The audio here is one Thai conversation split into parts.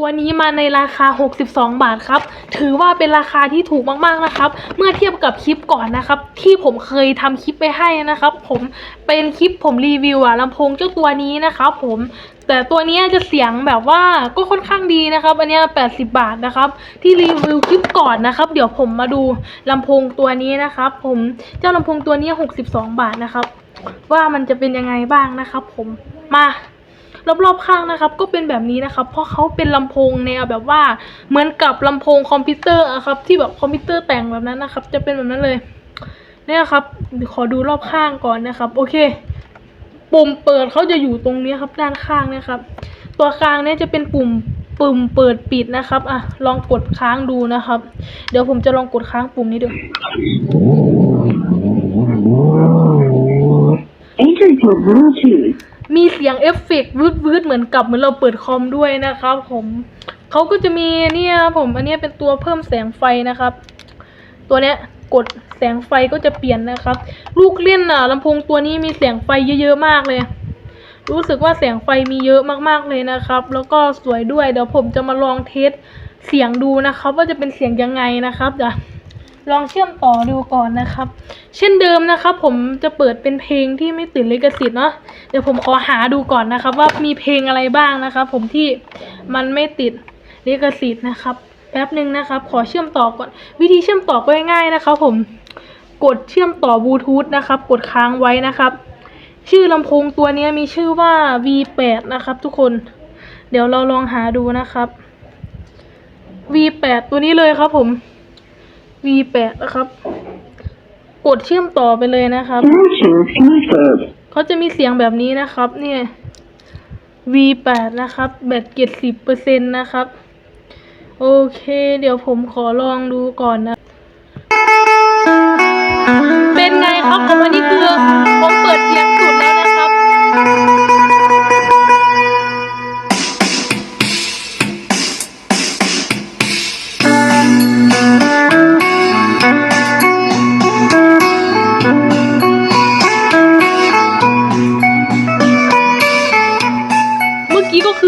ัวนี้มาในราคา 62 บาทครับ ถือว่าเป็นราคาที่ถูกมากๆนะครับ เมื่อเทียบกับคลิปก่อนนะครับ ที่ผมเคยทำคลิปไปให้นะครับ ผมเป็นคลิปผมรีวิวอะลำโพงเจ้าตัวนี้นะครับผมแต่ตัวนี้จะเสียงแบบว่าก็ค่อนข้างดีนะครับ อันนี้ 80 บาทนะครับ ที่รีวิวคลิปก่อนนะครับ เดี๋ยวผมมาดูลำโพงตัวนี้นะครับ ผมเจ้าลำโพงตัวนี้ 62 บาทนะครับ ว่ามันจะเป็นยังไงบ้างนะครับ ผมมา รอบๆข้างนะครับก็เป็นแบบนี้นะครับ เพราะเขาเป็นลำโพงแนวแบบว่าเหมือนกับลำโพงคอมพิวเตอร์อะครับที่แบบคอมพิวเตอร์แต่งแบบนั้นนะครับ จะเป็นแบบนั้นเลยเนี่ยครับ ขอดูรอบข้างก่อนนะครับ โอเคปุ่มเปิดเขาจะอยู่ตรงนี้ครับด้านข้างนี่ยครับ ตัวกลางเนี่ยจะเป็นปุ่มปุ่มเปิดปิดนะครับอะลองกดค้างดูนะครับ เดี๋ยวผมจะลองกดค้างปุ่มนี้ดู Enter your Bluetooth. มีเสียงเอฟเฟกต์วืดวืดเหมือนกับเหมือนเราเปิดคอมด้วยนะครับ ผมเขาก็จะมีเนี่ยครับผมอันนี้เป็นตัวเพิ่มแสงไฟนะครับ ตัวเนี้ยกดแสงไฟก็จะเปลี่ยนนะครับ ลูกเล่นอะลำโพงตัวนี้มีแสงไฟเยอะๆมากเลย รู้สึกว่าแสงไฟมีเยอะมากๆเลยนะครับ แล้วก็สวยด้วยเดี๋ยวผมจะมาลองเทสเสียงดูนะครับ ว่าจะเป็นเสียงยังไงนะครับเดี๋ยว ลองเชื่อมต่อดูก่อนนะครับ เช่นเดิมนะครับ ผมจะเปิดเป็นเพลงที่ไม่ติดลิขสิทธิ์เนาะเดี๋ยวผมขอหาดูก่อนนะครับ ว่ามีเพลงอะไรบ้างนะครับ ผมที่มันไม่ติดลิขสิทธิ์นะครับ แป๊บหนึ่งนะครับ ขอเชื่อมต่อก่อน วิธีเชื่อมต่อก็ง่ายๆนะครับ ผมกดเชื่อมต่อบลูทูธนะครับ กดค้างไว้นะครับ ชื่อลำโพงตัวนี้มีชื่อว่า V8 นะครับ ทุกคน เดี๋ยวเราลองหาดูนะครับ V8 ตัวนี้เลยครับผม V8 นะครับ กดเชื่อมต่อไปเลยนะครับ เขาจะมีเสียงแบบนี้นะครับ เนี่ย V8 นะครับ แบตเจ็ดสิบเปอร์เซ็นต์นะครับ โอเค เดี๋ยวผมขอลองดูก่อนนะ เป็นไงครับผมวันนี้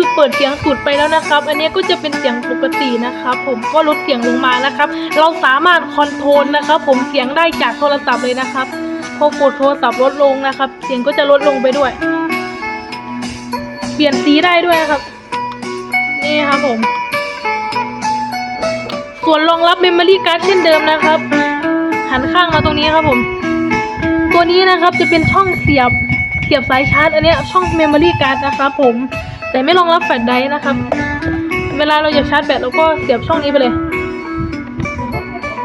คือเปิดเสียงสุดไปแล้วนะครับ อันนี้ก็จะเป็นเสียงปกตินะครับ ผมก็ลดเสียงลงมานะครับ เราสามารถคอนโทรลนะครับ ผมเสียงได้จากโทรศัพท์เลยนะครับ พอกดโทรศัพท์ลดลงนะครับ เสียงก็จะลดลงไปด้วย เปลี่ยนสีได้ด้วยครับ นี่ครับผม ส่วนรองรับเมมโมรี่การ์ดเช่นเดิมนะครับ หันข้างมาตรงนี้ครับผม ตัวนี้นะครับจะเป็นช่องเสียบเสียบสายชาร์จอันนี้ช่องเมมโมรี่การ์ดนะครับผม แต่ไม่รองรับแฟลชไดร์นะครับ เวลาเราอยากชาร์จแบตเราก็เสียบช่องนี้ไปเลย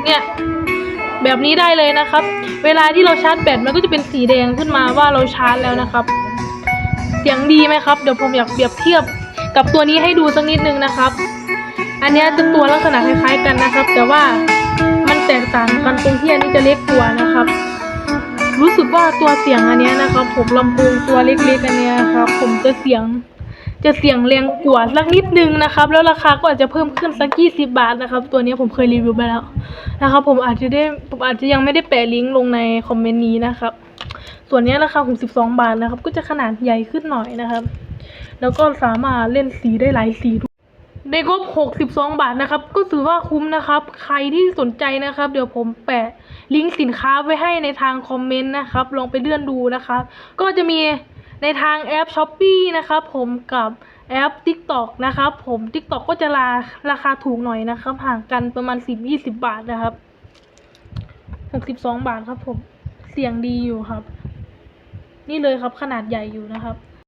เนี่ยแบบนี้ได้เลยนะครับ เวลาที่เราชาร์จแบตมันก็จะเป็นสีแดงขึ้นมาว่าเราชาร์จแล้วนะครับ เสียงดีไหมครับ เดี๋ยวผมอยากเปรียบเทียบกับตัวนี้ให้ดูสักนิดนึงนะครับ อันนี้จะตัวลักษณะคล้ายๆกันนะครับ แต่ว่ามันแตกต่างกันตรงที่อันนี้จะเล็กกว่านะครับ รู้สึกว่าตัวเสียงอันนี้นะครับ ผมลำโพงตัวเล็กๆอันนี้ครับ ผมจะเสียง จะเสียงแรงกว่าสักนิดนึงนะครับ แล้วราคาก็อาจจะเพิ่มขึ้นสักยี่สิบาทนะครับ ตัวนี้ผมเคยรีวิวไปแล้วนะครับ ผมอาจจะได้ผมอาจจะยังไม่ได้แปะลิงก์ลงในคอมเมนต์นี้นะครับ ส่วนนี้ราคา62บสองบาทนะครับ ก็จะขนาดใหญ่ขึ้นหน่อยนะครับ แล้วก็สามารถเล่นสีได้หลายสีด้วยในงบ62 บาทนะครับ ก็ถือว่าคุ้มนะครับ ใครที่สนใจนะครับ เดี๋ยวผมแปะลิงก์สินค้าไว้ให้ในทางคอมเมนต์นะครับ ลองไปเลื่อนดูนะครับ ก็จะมี ในทางแอป s h อ p e e นะครับผมกับแอป TikTok นะครับผม TikTok ก็จะราราคาถูกหน่อยนะครับ ห่างกันประมาณ 10-20 บาทนะครับ 62 บาทครับผม เสียงดีอยู่ครับ นี่เลยครับขนาดใหญ่อยู่นะครับ